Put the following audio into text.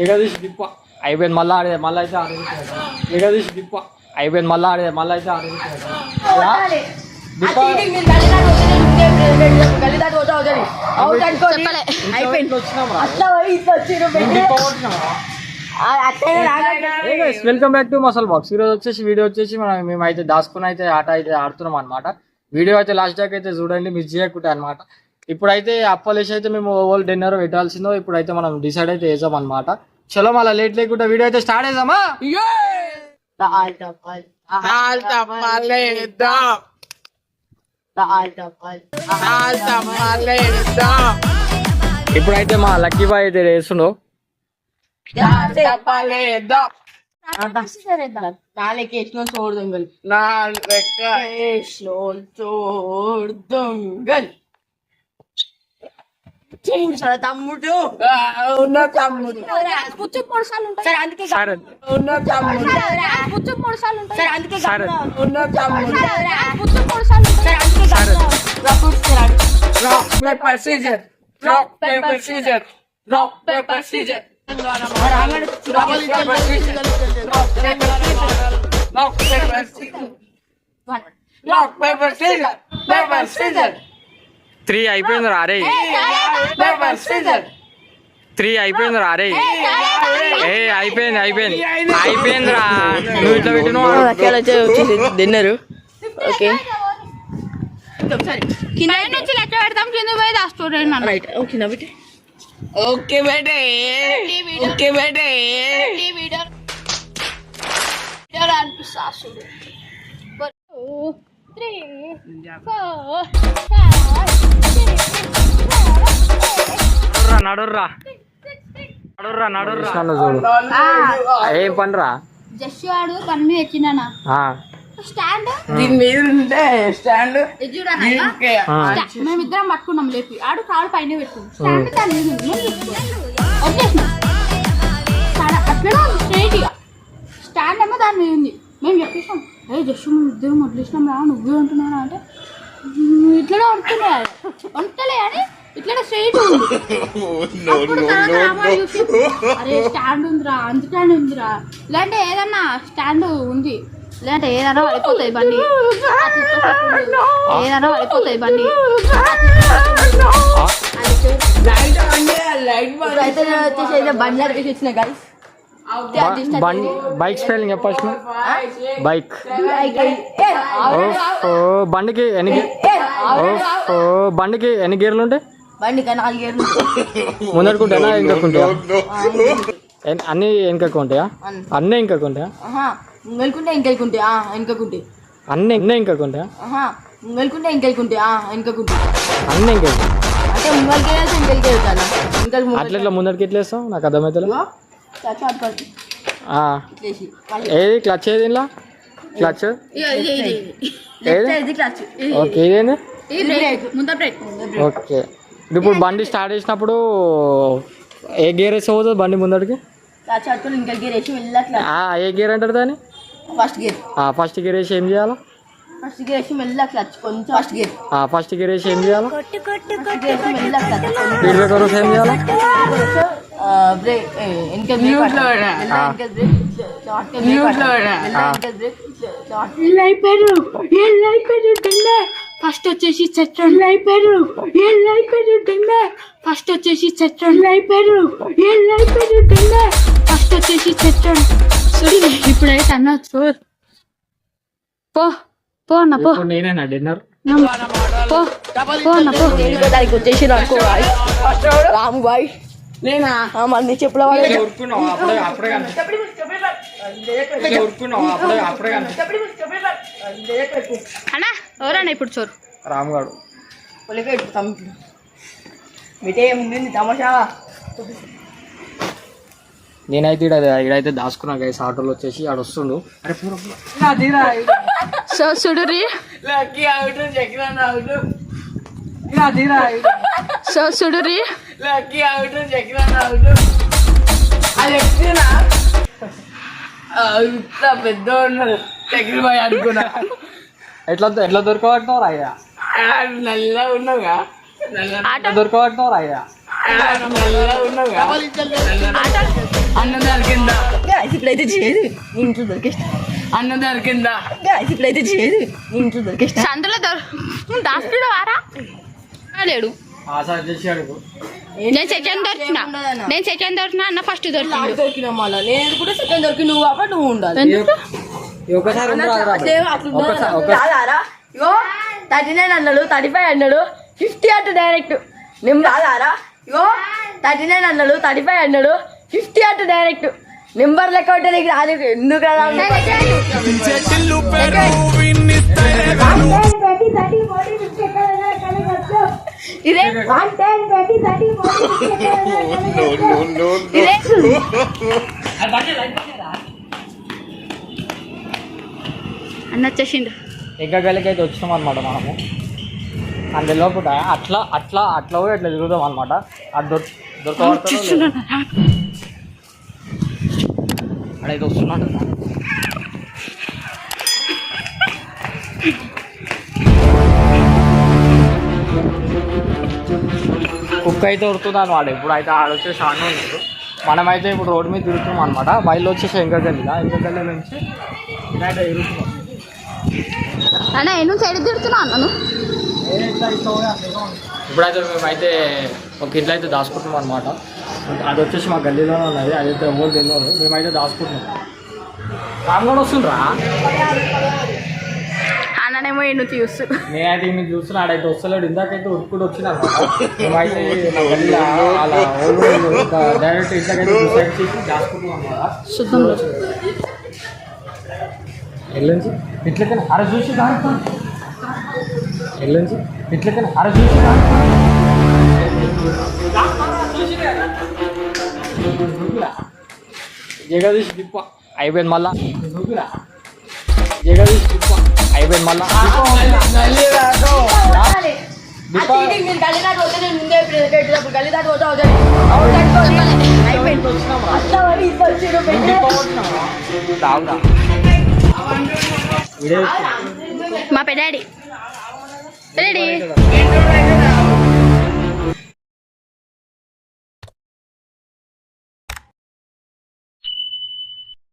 ఏకదీసి దిప్ప అయిపోయింది మళ్ళీ ఆడే మళ్ళీ అయితే ఆడేది ఏకదీసి దిప్ప అయిపోయింది మళ్ళీ ఆడే మళ్ళీ అయితే ఆడేది welcome back to Muscle Box ఈరోజు వచ్చేసి వీడియో వచ్చేసి మనం మేమైతే దాచుకుని అయితే ఆట అయితే ఆడుతున్నాం అనమాట వీడియో అయితే లాస్ట్ దాకా అయితే చూడండి మిస్ చేయకుంటే అనమాట ఇప్పుడైతే అప్పలేసి అయితే మేము ఓవర్ డిన్నర్ పెట్టాల్సిందో ఇప్పుడైతే మనం డిసైడ్ అయితే వేసాం అనమాట చలో మళ్ళీ లేట్ లేకుండా వీడియో అయితే స్టార్ట్ చేద్దామా? ఇప్పుడైతే మా లక్కీ బాయ్ అయితే వేస్తుండో నాలుగు వేసిన చోడు దొంగలు చోడు దొంగలు చూసారా తమ్ముడు ఉన్న తమ్ముడు సరే అందుకే సరే ఉన్న తమ్ముడు సరే అందుకే సరే. ఉన్న తమ్ముడు సరే అందుకే సరే. Rock paper scissor rock paper scissor rock paper scissor rock paper scissor paper scissor three అయిపోయింది రా అరే. పేపర్ సీజర్ త్రీ అయిపోయింది రా అరే. ఏ అయిపోయింది అయిపోయింది. అయిపోయింది. రా నువ్వు ఇట్లా పెట్టినావు? తిన్నారు ఓకే కింద నుంచి లెక్క పెడతాం కింద పోయి దాస్టోరెంట్ అన్న. రైట్ ఓకే నా బిడ్డ. ఓకే బేటే ఓకే బేటే ఈ నడుర్రా నడుర్రా. నడుర్రా చూడు. ఏం పని రా జస్ట్ వాడు పని మీద ఆ, స్టాండ్? దీని మీద ఉంటే స్టాండ్. మేమిద్దరం పట్టుకున్నాం లేపి. ఆడు కాడు పైన పెట్టుకున్నాం స్టాండ్ దాని మీద. వచ్చేసినాం. స్టాండ్ ఏమో దాని మీద ఉంది. మేము చెప్పేసాం ఏ జస్ట్ మేము ఇద్దరం వదిలేసినాం రా నువ్వే ఉంటున్నావు అంటే "నువ్వు ఇట్లనే ఉంటున్నా ఉంటలే అని ఇట్లనే స్ట్రైట్ అరే స్టాండ్ ఉందిరా అంత స్టాండ్ ఉందిరా. లేదంటే ఏదన్నా స్టాండ్ ఉంది. లేదంటే ఏదన్నా పడిపోతాయి బండి. ఏదన్నా పడిపోతాయి బండి. లైట్ అయితే వచ్చేసి అయితే బండ్లు అడిగేసి వచ్చిన గైస్ బండి బైక్ స్పెల్లింగ్ చెప్పచ్చు బైక్ ఓ బండికి ఎన్ని ఓ బండికి ఎన్ని గేర్లు ఉంటాయి? ముందడుకుంటానా ఇంకొకుంటాయా అన్ని వెనకకు ఉంటాయా? అన్నీ ఇంకొక ఉంటాయా? వెనకకుంటే అన్నీ అన్నీ ఇంకొక ఉంటాయా? వెళ్కుంటే ఇంకెళ్కుంటే వెనకకుంటే అన్నీ ఇంకొక అంటే ముంగల్కి వెళ్తే ఇంకెళ్ళి వెళ్తాను? ఇంకెళ్ళి అట్లా ముందరికి ఎట్లా వేస్తావు నాకు అర్థమవుతుంది ఏది? క్లచ్ ఏది ఇలా క్లచ్ ఓకే ఇదేంది ఓకే. ఇప్పుడు బండి స్టార్ట్ చేసినప్పుడు ఏ గేర్ వేసి పోతుంది బండి ముందడికి ఏ గేర్ అంటారు దాన్ని? ఫస్ట్ గేర్ ఫస్ట్ గేర్ వేసి ఏం చేయాలా? ఫస్ట్ గేర్ వేసి మెల్ల క్లచ్ కొంచెం. First gear. ఫస్ట్ గేర్ వేసి ఏం చేయాలా? మెల్ల క్లచ్ ఏం చేయాలా? బ్రేక్ వెనక బ్రేక్ వెనక బ్రేక్ ఫస్ట్ వచ్చేసి చెట్టు అయిపోయారు ఏళ్ళు అయిపోయారు డిండే ఫస్ట్ వచ్చేసి చెట్టు. అయిపోయారు ఏళ్ళు అయిపోయారు డిండే ఫస్ట్ వచ్చేసి చెట్టు. చూడు ఇప్పుడైతే అన్న చూడు. పో. పో అన్న పో. ఇప్పుడు నేనేనా డిన్నర్ పో. పో అన్న పో. దానికి వచ్చేసి నాకు రాము బాయ్. నేనా? మంది చెప్పుల వాళ్ళు అప్పుడే అప్పుడే కనిపి- ఊరుకున్నావా? అప్పుడే అప్పుడే కనిపి- అన్న ఎవరన్నా ఇప్పుడు చోరు? రాముగాడు నేనైతే ఈడ ఈడైతే దాచుకున్నా గైస్. ఆటోలో వచ్చేసి ఆడ వస్తుండు అరే. సో చూడురి సో చూడురి పెద్ద అనుకున్నా. ఎట్లా ఎట్లా దొరకబట్టినావు అయ్యా నల్ల ఉన్నావుగా దొరకబట్టినావు అయ్యా నల్ల ఉన్నావుగా. ఆటో ఇప్పుడైతే చేయదు. ఇంట్లో దొరికేస్తా అన్న దొరికిందా ఇప్పుడైతే చేయదు. ఇంట్లో దొరికేస్తా సందులో దొర దాస్తుడు వారా? లేడు. నేను సెకండ్ దొరికిన. నేను సెకండ్ దొరికిన అన్న ఫస్ట్ దొరికిండు. దొరికిన మళ్ళీ. నేను కూడా సెకండ్ దొరికి నువ్వు నువ్వు ఉండాలి. ఇగో థర్టీ నైన్ అన్నాడు థర్టీ ఫైవ్ అన్నాడు ఫిఫ్టీ అటు డైరెక్ట్. నేను రాదారా? ఇగో థర్టీ నైన్ అన్నాడు థర్టీ ఫైవ్ అన్నాడు ఫిఫ్టీ అటు డైరెక్ట్. నెంబర్ లెక్క ఉంటే నీకు రాదు ఎందుకు రాదు? ఇదే ఇదే అన్న వచ్చేసిండు. ఇంకా గలికి అయితే వచ్చినాం అనమాట మనము. అందులో కూడా అట్లా అట్లా అట్లా పోయి అట్లా తిరుగుదాం అనమాట అది దొర దొరకబడతాడో లేదో. అడైతే వస్తున్నాడు. కుక్క అయితే ఉడుతుంది అనమాట ఇప్పుడు అయితే ఆడ వచ్చేసి ఆడ ఉన్నాడు. మనమైతే ఇప్పుడు రోడ్డు మీద తిరుగుతున్నాం అనమాట బయలు వచ్చేసి ఎంకగల్లిలా. ఎంకగల్లి నుంచి ఇదైతే తిరుగుతున్నాం అన్న నేను సైడ్ అన్నను? ఇప్పుడైతే మేమైతే ఒక ఇంట్లో అయితే దాచుకుంటున్నాం అనమాట అది వచ్చేసి మా గల్లీలోనే ఉన్నది. అదైతే ఎవరు తెలియదు. మేమైతే దాచుకుంటున్నాం. రామ్ కూడా వస్తుండ్రా అన్ననేమో ఎన్ను చూస్తూ. నేనైతే ఇన్ని చూస్తున్నా. ఆడైతే వస్తలేడు. ఇందాకైతే ఉరుకుడు వచ్చిన మేమైతే మా గల్లీలో అలా డైరెక్ట్ ఇంట్లోకైతే డిసైడ్ చేసి దాచుకుంటున్నాం అనమాట శుద్ధం ఎల్లుంచి ఇట్లకైనా అర చూసి దాంట్లో ఎల్లుంచి ఇట్లకైనా అర చూసి దాంట్లో జగదీష్ దిప్ప అయిపోయింది మళ్ళా. జగదీష్ దిప్ప అయిపోయింది మళ్ళా. దాటి మా పెడాడి పెడాడి